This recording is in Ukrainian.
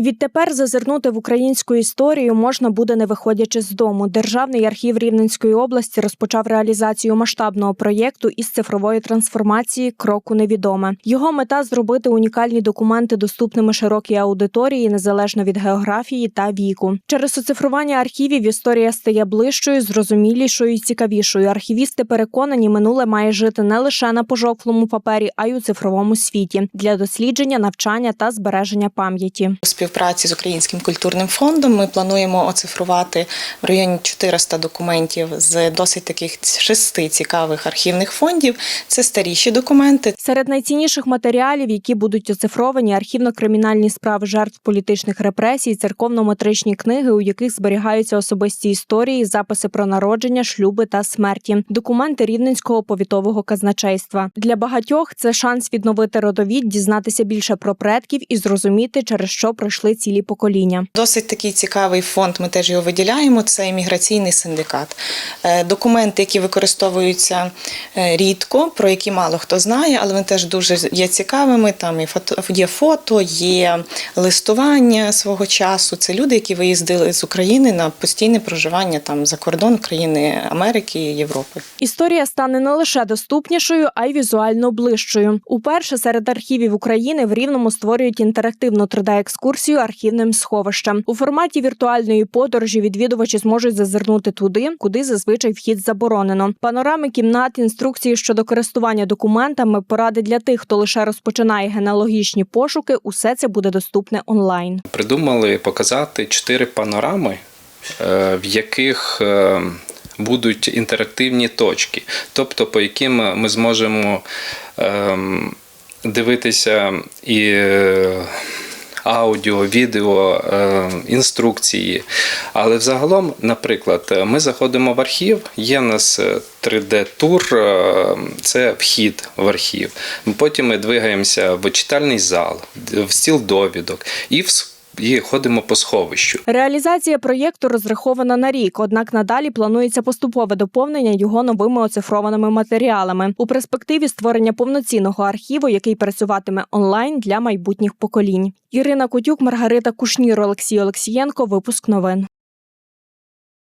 Відтепер зазирнути в українську історію можна буде не виходячи з дому. Державний архів Рівненської області розпочав реалізацію масштабного проєкту із цифрової трансформації Кроку невідоме. Його мета зробити унікальні документи доступними широкій аудиторії незалежно від географії та віку. Через оцифрування архівів історія стає ближчою, зрозумілішою і цікавішою. Архівісти переконані, минуле має жити не лише на пожовклому папері, а й у цифровому світі для дослідження, навчання та збереження пам'яті. Співпраці з Українським культурним фондом ми плануємо оцифрувати в районі 400 документів з досить таких шести цікавих архівних фондів. Це старіші документи. Серед найцінніших матеріалів, які будуть оцифровані, архівно-кримінальні справи жертв політичних репресій, церковно-метричні книги, у яких зберігаються особисті історії, записи про народження, шлюби та смерті, документи рівненського повітового казначейства. Для багатьох це шанс відновити родовід, дізнатися більше про предків і зрозуміти, через що пройшли цілі покоління. Досить такий цікавий фонд. Ми теж його виділяємо. Це імміграційний синдикат. Е, Документи, які використовуються е, рідко, про які мало хто знає, але вони теж дуже є цікавими. Там і фото є фото, є листування свого часу. Це люди, які виїздили з України на постійне проживання там за кордон країни Америки і Європи. Історія стане не лише доступнішою, а й візуально ближчою. Уперше серед архівів України в Рівному створюють інтерактивну 3D-екскурсію архівним сховищем. У форматі віртуальної подорожі відвідувачі зможуть зазирнути туди, куди зазвичай вхід заборонено. Панорами кімнат, інструкції щодо користування документами, поради для тих, хто лише розпочинає генеалогічні пошуки. Усе це буде доступне онлайн. Придумали показати чотири панорами, е, в яких е, будуть інтерактивні точки, тобто по яким ми зможемо ем, дивитися і е, аудіо, відео, е, інструкції. Але взагалом, наприклад, ми заходимо в архів, є в нас 3D-тур, е, це вхід в архів. Потім ми двигаємося в читальний зал, в стіл довідок і в і ходимо по сховищу. Реалізація проєкту розрахована на рік, однак надалі планується поступове доповнення його новими оцифрованими матеріалами у перспективі створення повноцінного архіву, який працюватиме онлайн для майбутніх поколінь. Ірина Кутюк, Маргарита Кушнір, Олексій Олексієнко. Випуск новин.